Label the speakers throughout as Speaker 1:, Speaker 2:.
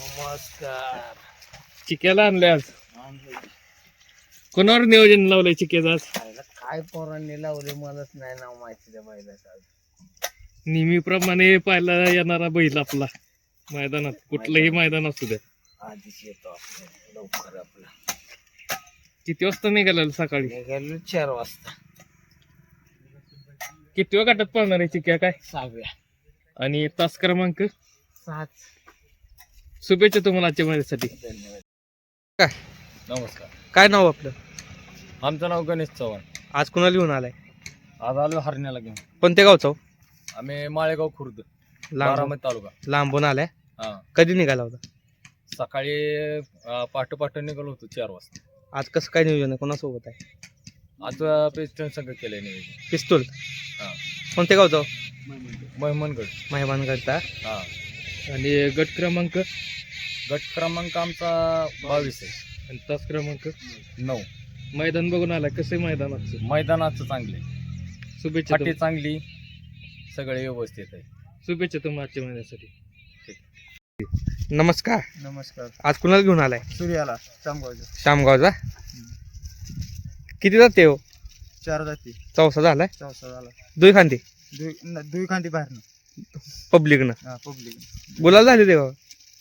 Speaker 1: नमस्कार.
Speaker 2: चिक्याला आणले आज. कोणावर नियोजन लावलंय चिक्याचं आज?
Speaker 1: काय पोरांनी लावले मलाच नाही नाव माहिती त्या बैलाचं आज.
Speaker 2: नेहमीप्रमाणे पाहायला येणारा बैल आपला. मैदानात कुठलंही मैदान असू द्या.
Speaker 1: आधीच येतो आपण लवकर आपला.
Speaker 2: किती वाजता निघालेलं सकाळी?
Speaker 1: निघालो चार वाजता.
Speaker 2: किती गाठात पाहणार आहे चिक्या काय?
Speaker 1: सहाव्या.
Speaker 2: आणि तास क्रमांक?
Speaker 1: सात.
Speaker 2: शुभेच्छा तुम्हाला आजच्या महिन्यासाठी
Speaker 1: धन्यवाद
Speaker 3: काय?
Speaker 4: नमस्कार.
Speaker 3: काय नाव आपलं?
Speaker 4: आमचं नाव गणेश चव्हाण.
Speaker 3: आज कुणाला घेऊन आलाय?
Speaker 4: आज आलो हरण्याला घेऊन.
Speaker 3: कोणत्या गावचा? हो?
Speaker 4: आम्ही माळेगाव खुर्द
Speaker 3: लांब
Speaker 4: बारामती तालुका.
Speaker 3: लांबून आलाय.
Speaker 4: हा.
Speaker 3: कधी निघाला होता?
Speaker 4: सकाळी अं, पहाटे पहाटे निघालो होतो चार वाजता.
Speaker 3: आज कसं काय नियोजन आहे? कोणासोबत आहे?
Speaker 4: आज पेस्टन संघ केलंय नियोजन.
Speaker 3: पिस्तूल?
Speaker 4: हा.
Speaker 3: कोणत्या गावचा? हो?
Speaker 4: महिमनगड.
Speaker 3: मेहमानगडचा?
Speaker 4: हा.
Speaker 2: आणि गट क्रमांक?
Speaker 4: गट क्रमांक आमचा बावीस आहे.
Speaker 2: आणि तास क्रमांक?
Speaker 4: नऊ.
Speaker 2: मैदान बघून आलाय कसं आहे मैदानाचं?
Speaker 4: मैदानाचं चांगले
Speaker 2: शुभेच्छा
Speaker 4: फाटी
Speaker 2: तुम-
Speaker 4: चांगली सगळे व्यवस्थित आहे.
Speaker 2: शुभेच्छा तुम्हाला आजच्या महिन्यासाठी.
Speaker 3: नमस्कार.
Speaker 1: नमस्कार.
Speaker 3: आज कुणाला घेऊन आलाय?
Speaker 1: सूर्याला चांगलं
Speaker 3: शामगावचा? किती जाते हो?
Speaker 1: चार जाती.
Speaker 3: चौसा झालाय?
Speaker 1: चौसा झाला.
Speaker 3: दुई खांदी?
Speaker 1: दुई न- दुई खांदी बाहेरनं.
Speaker 3: पब्लिकनं?
Speaker 1: हा पब्लिक
Speaker 3: गुलाल झाली ते हो.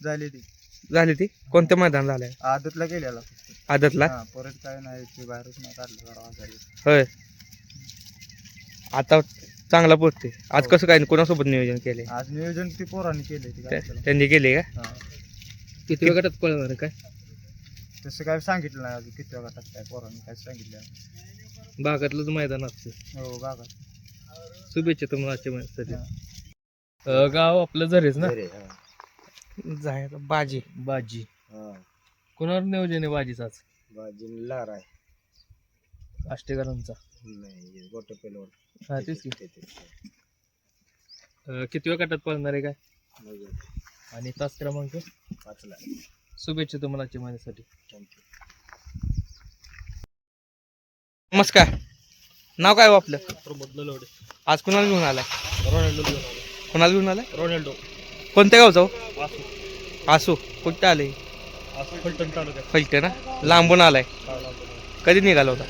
Speaker 1: झाली ती.
Speaker 3: झाली ती? कोणत्या मैदान झालंय?
Speaker 1: आदतला गेलेला.
Speaker 3: आदतला?
Speaker 1: हा परत काय नाही ते बाहेरच नाही काढलं जरा आजारी.
Speaker 3: होय. आता चांगला पोचते आज
Speaker 1: हो.
Speaker 3: कसं काय कोणासोबत नियोजन केले
Speaker 1: आज नियोजन ती पोरांनी केले ती काय.
Speaker 3: त्यांनी केले का?
Speaker 1: हा.
Speaker 2: किती गटात पळणार काय?
Speaker 1: तसं काय सांगितलं नाही अजून किती गटात काय पोरांनी काय सांगितलं नाही.
Speaker 2: भागातलंच मैदान असतं.
Speaker 1: हो बाबा
Speaker 2: शुभेच्छा तुम्हाला आजच्या अं, गाव आपलं झरेच ना?
Speaker 3: जायला बाजी.
Speaker 2: बाजी. कोणावर नियोजन आहे बाजीचं आज?
Speaker 1: भाजी लार आहे.
Speaker 2: आष्टेकरांचा.
Speaker 1: नाही गोट पेलवर
Speaker 2: हा तेच की. अं, किती वेळ गटात पळणार आहे काय? आणि तास क्रमांक?
Speaker 1: पाचला.
Speaker 2: शुभेच्छा तुम्हाला आजच्या महिन्यासाठी.
Speaker 1: थँक्यू
Speaker 3: नमस्कार. नाव काय हो आपलं?
Speaker 2: प्रमोद नलवडे
Speaker 3: आज कुणाला घेऊन आलाय. कुणाला घेऊन आलाय?
Speaker 2: रोनाल्डो.
Speaker 3: कोणत्या गावचा हो?
Speaker 2: वासू.
Speaker 3: आसू कुठं आले?
Speaker 2: वासू फलटण तालुक्यात.
Speaker 3: फलटे ना? लांबून आलाय. कधी निघाला होता?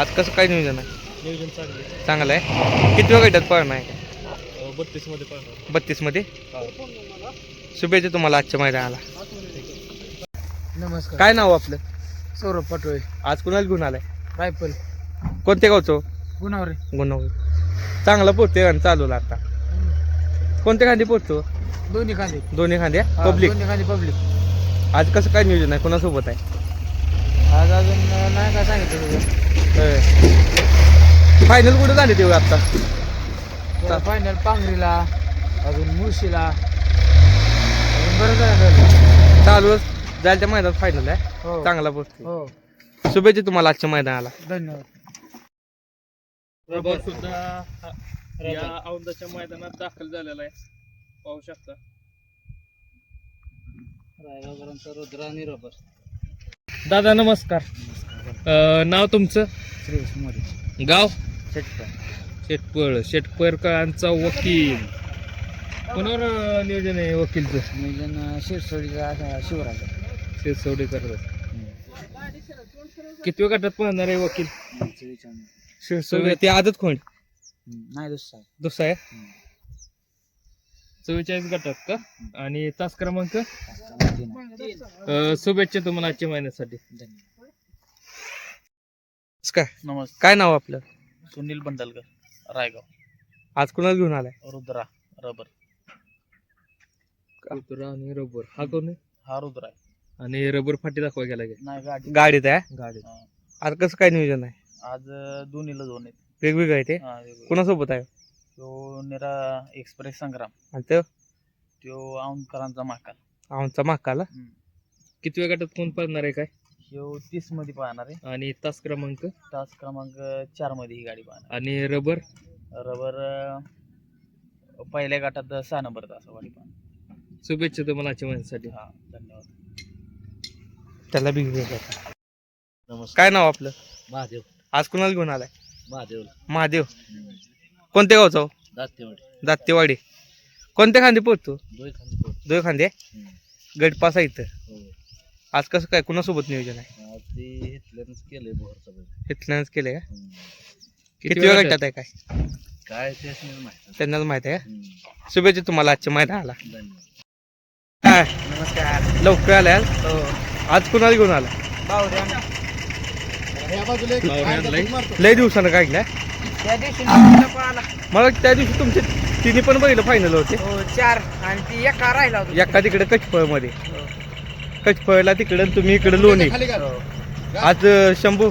Speaker 3: आज कसं काय नियोजन आहे?
Speaker 2: नियोजन चांगले
Speaker 3: चांगलं आहे. किती वेळ गटात पळणार आहे? बत्तीसमध्ये बत्तीसमध्ये शुभेच्छा तुम्हाला आजच्या मैदानाला.
Speaker 1: नमस्कार.
Speaker 3: काय नाव आपलं?
Speaker 1: सौरभ पटोळे.
Speaker 3: आज कुणाला घेऊन आलाय?
Speaker 1: रायफल.
Speaker 3: कोणत्या गावचं
Speaker 1: गुणावरे.
Speaker 3: गुन्हा चांगला पोचते आणि चालवला आता. कोणत्या खांदी पोचतो
Speaker 1: दोन्ही खांदे.
Speaker 3: दोन्ही खांद्या
Speaker 1: हा,
Speaker 3: पब्लिक
Speaker 1: दोन्ही खांदे पब्लिक
Speaker 3: आज कसं काय नियोजन आहे? कोणासोबत आहे?
Speaker 1: आज अजून नाही काय सांगितलं तुझं.
Speaker 3: फायनल कुठे झाली तेव्हा आता?
Speaker 1: फायनल पांगरीला अजून मुळशीला. अजून बरं झालं
Speaker 3: चालू जायला त्या मैदानात फायनल आहे.
Speaker 1: हो.
Speaker 3: चांगला पोचते
Speaker 1: हो.
Speaker 3: शुभेच्छा तुम्हाला आजच्या मैदानाला.
Speaker 1: धन्यवाद.
Speaker 2: रबर सुद्धा या औंदाच्या मैदानात दाखल झालेला आहे. पाहू शकता.
Speaker 1: रायगावकरांचा रुद्र आणि रबर.
Speaker 2: दादा नमस्कार. अं, नाव तुमचं?
Speaker 1: श्रेयस मोरे.
Speaker 2: गाव?
Speaker 1: शेटकर
Speaker 2: शेटपळ. शेटपळकरांचा वकील. कोणावर अं, नियोजन आहे वकीलचं?
Speaker 1: नियोजन शिरसोडीचा शिवराज
Speaker 2: शिरसवडी करत किती वेळ गटात पाहणार आहे वकील? शिरसवडी
Speaker 3: ते आदत कोण?
Speaker 1: नाही दुसरा
Speaker 3: दुसरा आहे?
Speaker 2: चव्वेचाळीस गटात का? आणि तास क्रमांक? अं, शुभेच्छा तुम्हाला आजच्या महिन्यासाठी.
Speaker 3: काय?
Speaker 1: नमस्कार.
Speaker 3: काय नाव आपलं?
Speaker 1: सुनील बंडलकर रायगाव.
Speaker 3: आज कुणाला घेऊन आलाय?
Speaker 1: रुद्रा रबर.
Speaker 2: रुद्र आणि रबर. हा कोण आहे?
Speaker 1: हा रुद्रा आहे.
Speaker 2: आणि रबर फाटी दाखवा गेला. गे
Speaker 1: नाही गाडी.
Speaker 3: गाडीत आहे?
Speaker 2: गाडी
Speaker 3: आज कसं काय नियोजन आहे?
Speaker 1: आज दोन्हीला दोन आहेत
Speaker 3: वेगवेगळं आहे ते?
Speaker 1: हा, वेगवेगळे.
Speaker 3: कुणासोबत आहे?
Speaker 1: तो निरा एक्सप्रेस संग्राम.
Speaker 3: आणि ते?
Speaker 1: तो औंधकरांचा माकाल
Speaker 3: आमचा माकाला?
Speaker 1: हम्म.
Speaker 2: किती वेळ गटात कोण पाहणार आहे काय?
Speaker 1: ह्यो तीसमध्ये पाहणार आहे.
Speaker 2: आणि तास क्रमांक?
Speaker 1: तास क्रमांक चारमध्ये ही गाडी पाहणार
Speaker 2: आणि रबर?
Speaker 1: रबर अं, पहिल्या गटात सहा नंबर तास गाडी पाहणार
Speaker 2: शुभेच्छा तुम्हाला आजच्या महिन्यासाठी.
Speaker 1: हा धन्यवाद.
Speaker 3: त्याला बी काय नाव आपलं?
Speaker 1: महादेव.
Speaker 3: आज कुणाला घेऊन आलाय?
Speaker 1: महादेव
Speaker 3: महादेव. कोणत्या गावचा? हो?
Speaker 1: दातेवाडी.
Speaker 3: दातेवाडी. कोणत्या खांदे पोहतो?
Speaker 4: दोन पोहोच.
Speaker 3: दोन खांदे गट पास आहे इथं.
Speaker 4: हो.
Speaker 3: आज कसं काय कुणासोबत नियोजन आहे?
Speaker 4: आज ते इथल्यानंच केलंय बोरचा बैल.
Speaker 3: इथल्यानंच केलंय का?
Speaker 4: हम्म.
Speaker 3: किती वेळ गटात आहे काय?
Speaker 4: काय तेच नाही माहिती.
Speaker 3: त्यांनाच माहीत आहे का?
Speaker 4: हम्म.
Speaker 3: शुभेच्छा तुम्हाला आजच्या मैदानाला.
Speaker 4: धन्यवाद.
Speaker 3: काय?
Speaker 1: नमस्कार.
Speaker 3: लवकर आल्या आज?
Speaker 1: हो.
Speaker 3: आज कुणाला घेऊन आला लय दिवसानं काढल्या
Speaker 1: त्या दिवशी पळाला.
Speaker 3: मला त्या दिवशी तुमचे तिन्ही पण बैल फायनल होते.
Speaker 1: हो चार. आणि ती एका राहिला होता.
Speaker 3: एका तिकडे कचफळमध्ये
Speaker 1: हो.
Speaker 3: कचफळला तिकडे तुम्ही इकडे लोणी.
Speaker 1: हो.
Speaker 3: आज अं, शंभू.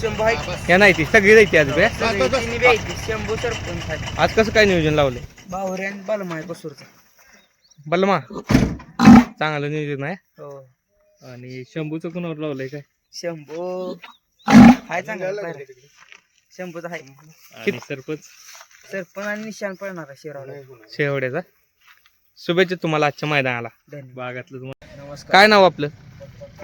Speaker 1: शंभू आहे?
Speaker 3: या नाही ती सगळी जायची आज बे
Speaker 1: सगळी तिन्ही बी आहे ती. शंभू सरपंच. आहे.
Speaker 3: आज कसं काय नियोजन लावलंय?
Speaker 1: बाहुरी आणि बलमा आहे कसूरचा
Speaker 3: बलमा. चांगलं नियोजन आहे.
Speaker 1: हो.
Speaker 2: आणि शंभूचं कोणावर लावलंय काय?
Speaker 1: शंभू. हाय चांगला. शंभूचा हाय.
Speaker 2: आणि सरपंच?
Speaker 1: सरपंच आणि निशाण पळणार आहे शिरावला
Speaker 3: शेवड्याचा? शुभेच्छा तुम्हाला आजच्या मैदानाला.
Speaker 1: धन्यवाद.
Speaker 2: बागातलं तुम्हाला.
Speaker 1: नमस्कार.
Speaker 3: काय नाव आपलं?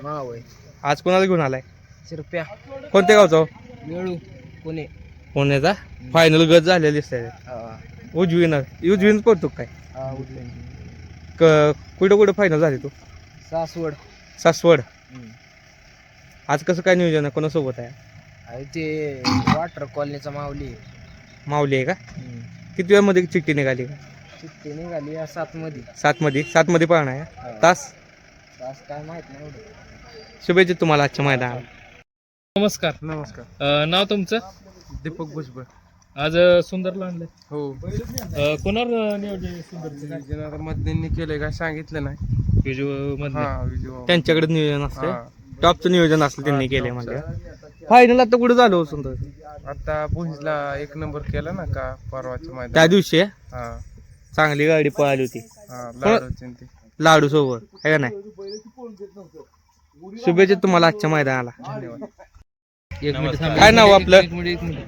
Speaker 1: नाव आहे.
Speaker 3: आज कोणाला घेऊन आलाय?
Speaker 1: शिरप्या.
Speaker 3: कोणत्या गावचा? हो?
Speaker 1: मिळू पुणे.
Speaker 3: पुण्याचा फायनल गज झालेला दिसतंय उजवीनं. उजवीन पडतो काय? क- कुठं कुठं फायनल झाली तू?
Speaker 1: सासवड.
Speaker 3: सासवड. आज कसं काय नियोजन आहे? कोणासोबत आहे?
Speaker 1: आहे ते वॉटर कॉलनीचा माऊली
Speaker 3: माऊली आहे का? किती वेळामध्ये चिठ्ठी निघाली? का
Speaker 1: चिठ्ठी निघाली सात मध्ये
Speaker 3: सात मध्ये सात मध्ये पाहणार आहे तास?
Speaker 1: तास काय माहीत नाही एवढं.
Speaker 3: शुभेच्छा तुम्हाला आजच्या मैदानाला.
Speaker 2: नमस्कार.
Speaker 3: नमस्कार.
Speaker 2: अं, नाव तुमचं?
Speaker 3: दीपक भुजबळ.
Speaker 2: आज अं, सुंदरला आणलंय.
Speaker 3: हो.
Speaker 2: अं, कोणावर अं, नियोजन आहे काय
Speaker 3: मधल्यांनी केलंय का सांगितलं नाही.
Speaker 2: विजू मधले
Speaker 3: त्यांच्याकडे नियोजन असतं टॉपचं नियोजन असलं त्यांनी केलंय म्हणजे फायनल आता कुठं झालं हो सुंदर?
Speaker 5: आता भुजला एक नंबर केला ना का परवाच्या मैदान
Speaker 3: त्या दिवशी?
Speaker 5: हा.
Speaker 3: चांगली गाडी पळाली होती.
Speaker 5: हा ते.
Speaker 3: लाडू सोबत आहे का नाही? शुभेच्छा तुम्हाला आजच्या मैदानाला. काय नाव आपलं?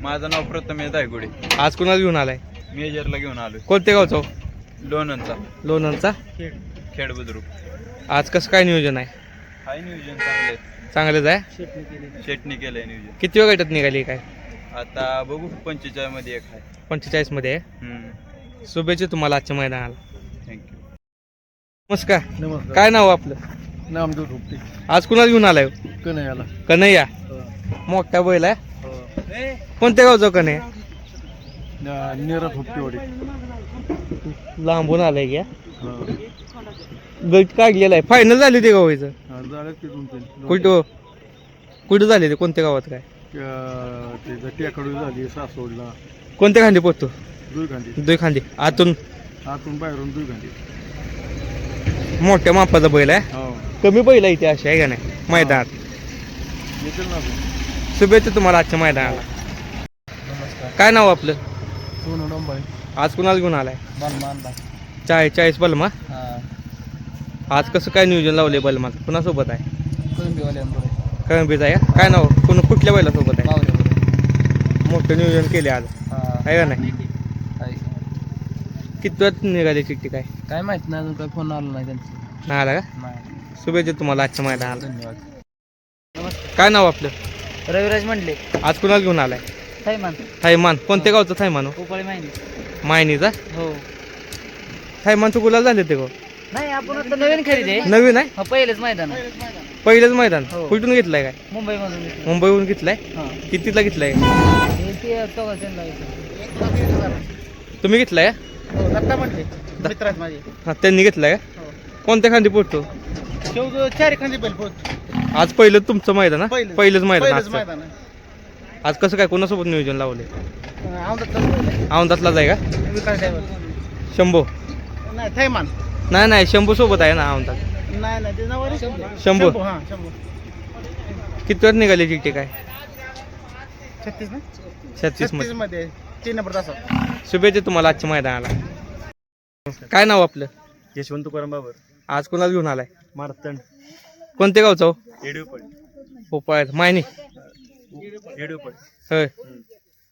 Speaker 4: माझं नाव प्रथमेश दायगुडे.
Speaker 3: आज कुणाला घेऊन आलाय?
Speaker 4: मेजरला घेऊन आलोय.
Speaker 3: कोणत्या गावचा? हो?
Speaker 4: लोणंदचा.
Speaker 3: लोणंदचा?
Speaker 4: खेड बुद्रुक.
Speaker 3: आज कसं काय नियोजन आहे?
Speaker 4: हाय नियोजन चांगले
Speaker 3: चांगलंच आहे?
Speaker 4: शेटणी केलंय नियोजन.
Speaker 3: किती वेळ गटात निघाली काय?
Speaker 4: आता बघू पंचेचाळीसमध्ये एक आहे.
Speaker 3: पंचेचाळीसमध्ये आहे? शुभेच्छा तुम्हाला आजच्या मैदानाला.
Speaker 4: थँक्यू
Speaker 3: नमस्कार.
Speaker 5: नमस्कार.
Speaker 3: काय नाव आपलं?
Speaker 5: नामदेव धुपटे
Speaker 3: आज कुणाला घेऊन आलाय?
Speaker 5: कन्हैयाला.
Speaker 3: कन्हैया. मोठा बैल आहे. कोणत्या गावचा कन्हैया?
Speaker 5: निरा धुपटेवाडी
Speaker 3: लांबून आलाय घ्या गट काढलेला आहे. फायनल झाली ते गावाचं
Speaker 5: झालं ते दोन तीन.
Speaker 3: कुठं? कुठं झाले ते? कोणत्या गावात काय?
Speaker 5: ते टेकडू झाली सासवडला.
Speaker 3: कोणत्या खांदी पोहतो?
Speaker 5: दुई गांधी
Speaker 3: खांदी आतून?
Speaker 5: आतून बाहेरून दुई गांधी
Speaker 3: मोठ्या मापाचा बैल आहे.
Speaker 5: हो.
Speaker 3: कमी बैल आहे इथे अशी आहे का नाही? मैदानात
Speaker 5: येतील ना
Speaker 3: शुभेच्छा तुम्हाला आजच्या मैदानाला. काय नाव आपलं?
Speaker 5: सोनं नंबर
Speaker 3: आज कुणाला घेऊन आलाय?
Speaker 1: बलमा
Speaker 3: चाळीस चाळीस बलमा?
Speaker 1: हा.
Speaker 3: आज कसं काय नियोजन लावले बलमाचं कुणासोबत आहे? कळंबीच आहे का? काय नाव? कोण कुठल्या बैलासोबत आहे? मोठं नियोजन केले आज.
Speaker 1: हा
Speaker 3: आहे का नाही?
Speaker 1: आहे.
Speaker 3: किती वेळात निघाली चिठ्ठी काय?
Speaker 1: काय माहीत नाही अजून काय फोन आला नाही त्यांचा.
Speaker 3: नाही आला का?
Speaker 1: नाही.
Speaker 3: शुभेच्छा तुम्हाला आजच्या मैदानाला.
Speaker 1: धन्यवाद.
Speaker 3: काय नाव आपलं?
Speaker 1: रविराज म्हणले
Speaker 3: आज कुणाला घेऊन आलाय?
Speaker 1: थैमान.
Speaker 3: थैमान. कोणत्या गावचं थैमान हो?
Speaker 1: उपाळी माहिती.
Speaker 3: मायनीचा
Speaker 1: हो.
Speaker 3: थैमानचं गुलाल झाले ते गो.
Speaker 1: नाही आपण आता नवीन खरेदी आहे.
Speaker 3: नवीन आहे?
Speaker 1: पहिलेच मैदान आहे.
Speaker 3: पहिलंच मैदान.
Speaker 1: हो.
Speaker 3: कुठून घेतलंय काय?
Speaker 1: मुंबईमधून घेतलं.
Speaker 3: मुंबईहून घेतलंय?
Speaker 1: हा.
Speaker 3: कितीला घेतलंय?
Speaker 1: हे ते चौघाजणला इथं.
Speaker 3: तुम्ही घेतलाय
Speaker 1: हो दत्ता माझे.
Speaker 3: हा त्यांनी घेतलाय का?
Speaker 1: हो.
Speaker 3: कोणत्या खांदी
Speaker 1: शेवट चार एखादी बैल पोहोच
Speaker 3: आज पहिलं तुमचं मैदान हा?
Speaker 1: पहिलंच.
Speaker 3: पहिलंच मैदान
Speaker 1: पहिलंच
Speaker 3: आजचं.
Speaker 1: मैदान आहे.
Speaker 3: आज कसं काय कोणासोबत नियोजन लावले औंदातला जाय का?
Speaker 1: विकास ड्रायव्हर.
Speaker 3: शंभू.
Speaker 1: नाही थैमान.
Speaker 3: नाही नाही शंभू सोबत आहे ना औंदात
Speaker 1: नाही नाही ते नाव आहे.
Speaker 3: शंभू.
Speaker 1: हा शंभू.
Speaker 3: किती वेळ निघाली चिठ्ठी काय
Speaker 1: छत्तीस ना?
Speaker 3: छत्तीस
Speaker 1: छत्तीसमध्ये.
Speaker 3: मध्ये
Speaker 1: तीन नंबर तासा
Speaker 3: शुभेच्छा तुम्हाला आजच्या मैदानाला. काय नाव आपलं?
Speaker 5: यशवंत तुकाराम बाबर.
Speaker 3: आज कोणाला घेऊन आलाय?
Speaker 5: मारतंड.
Speaker 3: कोणत्या गावचं हो?
Speaker 5: येडूपड
Speaker 3: भोपाळ. मायनी.
Speaker 5: येडूपड
Speaker 3: होय.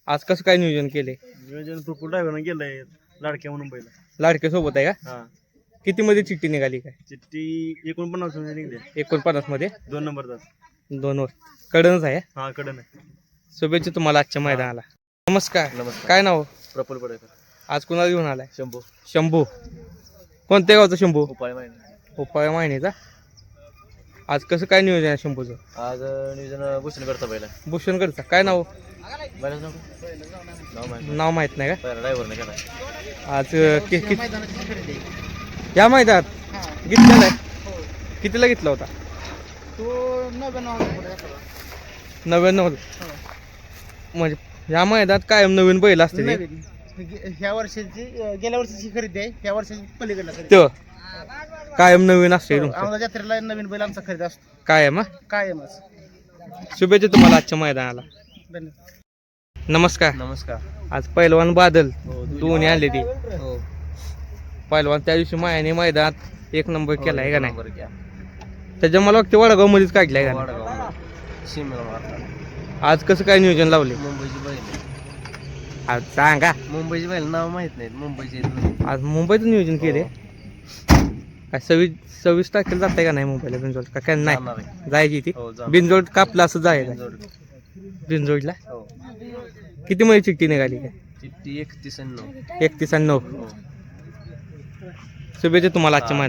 Speaker 3: आज कसं काय नियोजन केले
Speaker 5: नियोजन प्रफुल ड्रायव्हरनं गेलंय लाडक्या म्हणून बैल.
Speaker 3: लाडके सोबत आहे का?
Speaker 5: हा.
Speaker 3: किती मध्ये चिठ्ठी निघाली काय?
Speaker 5: चिठ्ठी एकोणपन्नासमध्ये निघले.
Speaker 3: एकोणपन्नासमध्ये
Speaker 5: दोन नंबर तास.
Speaker 3: दोन वर. कडनच आहे?
Speaker 5: हा कडन आहे.
Speaker 3: शुभेच्छा तुम्हाला आजच्या मैदानाला. नमस्कार.
Speaker 5: नमस्कार.
Speaker 3: काय नाव?
Speaker 5: प्रफुल पडेकर
Speaker 3: आज कुणाला घेऊन आलाय?
Speaker 5: शंभू.
Speaker 3: शंभू. कोणत्या गावचा शंभू?
Speaker 1: उपाय माहिती.
Speaker 3: उपाय माहिनीचा आज कसं काय नियोजन आहे शंभूचं?
Speaker 1: आज नियोजन भूषण करता पहिला
Speaker 3: भूषणकडचा काय नाव?
Speaker 1: नाव माहिती
Speaker 3: नाव माहीत नाही
Speaker 1: पहिला ड्रायव्हरने केला
Speaker 3: का आज अं, कि- कि- या मैदानात घेतलेला आहे. कितीला घेतला होता? नव्याण्णव म्हणजे या मैदानात कायम नवीन बैल असते ते.
Speaker 6: ह्या वर्षाची गेल्या वर्षीची खरेदी आहे. ह्या वर्षाची पलीकडला
Speaker 3: तो कायम नवीन असते तुमचं.
Speaker 6: आमच्या जत्रेला नवीन बैल आमचा खरेदी असतो.
Speaker 3: कायम हा?
Speaker 6: कायमच.
Speaker 3: शुभेच्छा तुम्हाला आजच्या मैदानाला.
Speaker 6: धन्यवाद.
Speaker 3: नमस्कार.
Speaker 1: नमस्कार.
Speaker 3: आज पैलवान बादल
Speaker 1: हो
Speaker 3: दोन्ही आणले ते.
Speaker 1: हो
Speaker 3: पैलवान त्या दिवशी मायाने मैदानात एक नंबर केला आहे का नाही? त्याच्या मला वाटतं वडगाव मध्येच काढलाय का नाही? आज कसं काय नियोजन लावले
Speaker 1: मुंबईची बैल.
Speaker 3: आज सांगा.
Speaker 1: मुंबईची बैल नाव माहीत नाहीत मुंबईची
Speaker 3: आज मुंबईचं नियोजन केले काय सव्वीस सव्वीस तारखेला जाताय का नाही मुंबईला बिनजोड का काय नाही. जायची ती?
Speaker 1: हो जा
Speaker 3: बिनजोड कापला असं जायचं
Speaker 1: जोड.
Speaker 3: बिनजोडला
Speaker 1: हो.
Speaker 3: किती मध्ये चिठ्ठी निघाली? काय
Speaker 1: एकतीस आणि नऊ.
Speaker 3: एकतीस आणि नऊ.
Speaker 1: हो.
Speaker 3: शुभेच्छा तुम्हाला आजच्या